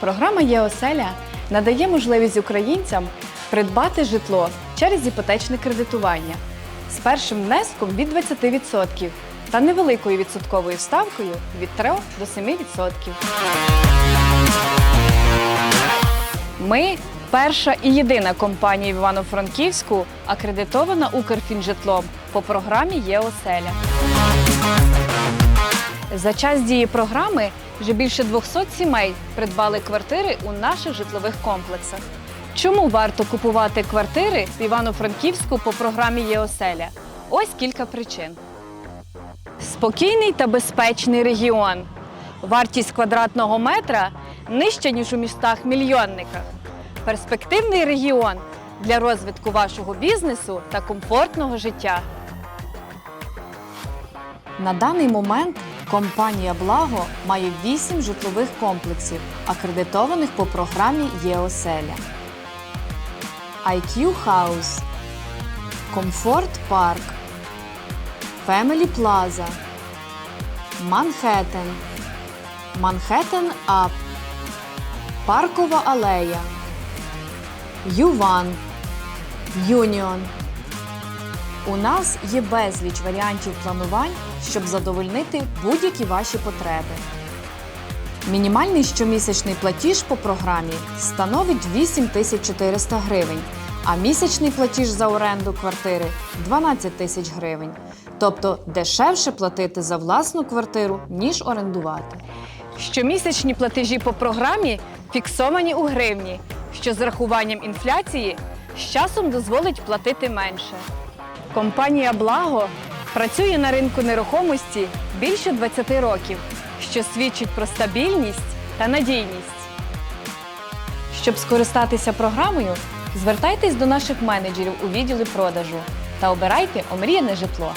Програма ЄОселя надає можливість українцям придбати житло через іпотечне кредитування з першим внеском від 20% та невеликою відсотковою ставкою від 3 до 7%. Ми перша і єдина компанія в Івано-Франківську, акредитована Укрфінжитлом по програмі ЄОселя. За час дії програми вже більше 200 сімей придбали квартири у наших житлових комплексах. Чому варто купувати квартири в Івано-Франківську по програмі ЄОселя? Ось кілька причин. Спокійний та безпечний регіон. Вартість квадратного метра нижча, ніж у містах-мільйонниках. Перспективний регіон для розвитку вашого бізнесу та комфортного життя. На даний момент компанія Благо має 8 житлових комплексів, акредитованих по програмі ЄОселя. IQ House, Park, Family Plaza, Манхеттен, Манхеттен Ап, Паркова алея, Юван, Юніон. У нас є безліч варіантів планувань, щоб задовольнити будь-які ваші потреби. Мінімальний щомісячний платіж по програмі становить 8400 гривень, а місячний платіж за оренду квартири 12 тисяч гривень. Тобто дешевше платити за власну квартиру, ніж орендувати. Щомісячні платежі по програмі фіксовані у гривні, що з рахуванням інфляції з часом дозволить платити менше. Компанія Благо працює на ринку нерухомості більше 20 років, що свідчить про стабільність та надійність. Щоб скористатися програмою, звертайтесь до наших менеджерів у відділі продажу та обирайте омріяне житло.